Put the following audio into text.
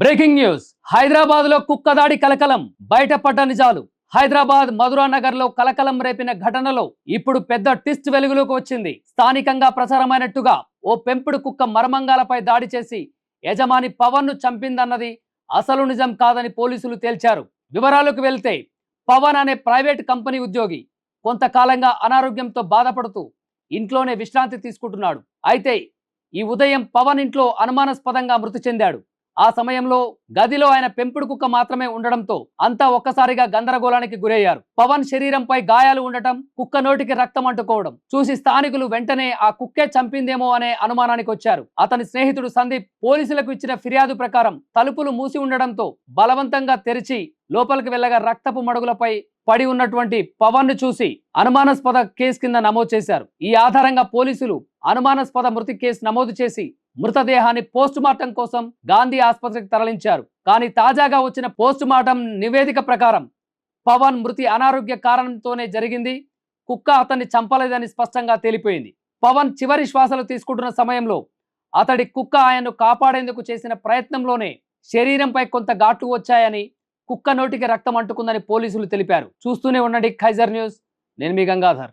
Breaking news. హైదరాబాద్లో కుక్క దాడి కలకలం బయటపడ్డ నిజాలు. హైదరాబాద్ మధురా నగర్లో కలకలం రేపిన ఘటనలో ఇప్పుడు పెద్ద ట్విస్ట్ వెలుగులోకి వచ్చింది. స్థానికంగా ప్రసారమైనట్టుగా ఓ పెంపుడు కుక్క మరమంగాలపై దాడి చేసి యజమాని పవన్ను చంపిందన్నది అసలు నిజం కాదని పోలీసులు తేల్చారు. వివరాలకు వెళ్తే పవన్ అనే ప్రైవేట్ కంపెనీ ఉద్యోగి కొంతకాలంగా అనారోగ్యంతో బాధపడుతూ ఇంట్లోనే విశ్రాంతి తీసుకుంటున్నాడు. అయితే ఈ ఉదయం పవన్ ఇంట్లో అనుమానాస్పదంగా మృతి చెందాడు. ఆ సమయంలో గదిలో ఆయన పెంపుడు కుక్క మాత్రమే ఉండడంతో అంతా ఒక్కసారిగా గందరగోళానికి గురయ్యారు. పవన్ శరీరంపై గాయాలు ఉండటం కుక్క నోటికి రక్తం అంటుకోవడం చూసి స్థానికులు వెంటనే ఆ కుక్కే చంపిందేమో అనే అనుమానానికి వచ్చారు. అతని స్నేహితుడు సందీప్ పోలీసులకు ఇచ్చిన ఫిర్యాదు ప్రకారం తలుపులు మూసి ఉండడంతో బలవంతంగా తెరిచి లోపలికి వెళ్ళగా రక్తపు మడుగులపై పడి ఉన్నటువంటి పవన్ను చూసి అనుమానాస్పద కేసు కింద నమోదు చేశారు. ఈ ఆధారంగా పోలీసులు అనుమానాస్పద మృతి కేసు నమోదు చేసి మృతదేహాన్ని పోస్ట్ మార్టం కోసం గాంధీ ఆసుపత్రికి తరలించారు. కానీ తాజాగా వచ్చిన పోస్ట్ మార్టం నివేదిక ప్రకారం పవన్ మృతి అనారోగ్య కారణంతోనే జరిగింది. కుక్క అతన్ని చంపలేదని స్పష్టంగా తేలిపోయింది. పవన్ చివరి శ్వాసలు తీసుకుంటున్న సమయంలో అతడి కుక్క ఆయన్ను కాపాడేందుకు చేసిన ప్రయత్నంలోనే శరీరంపై కొంత ఘాట్లు వచ్చాయని కుక్క నోటికి రక్తం అంటుకుందని పోలీసులు తెలిపారు. చూస్తూనే ఉండండి ఖైజర్ న్యూస్. నేను మీ గంగాధర్.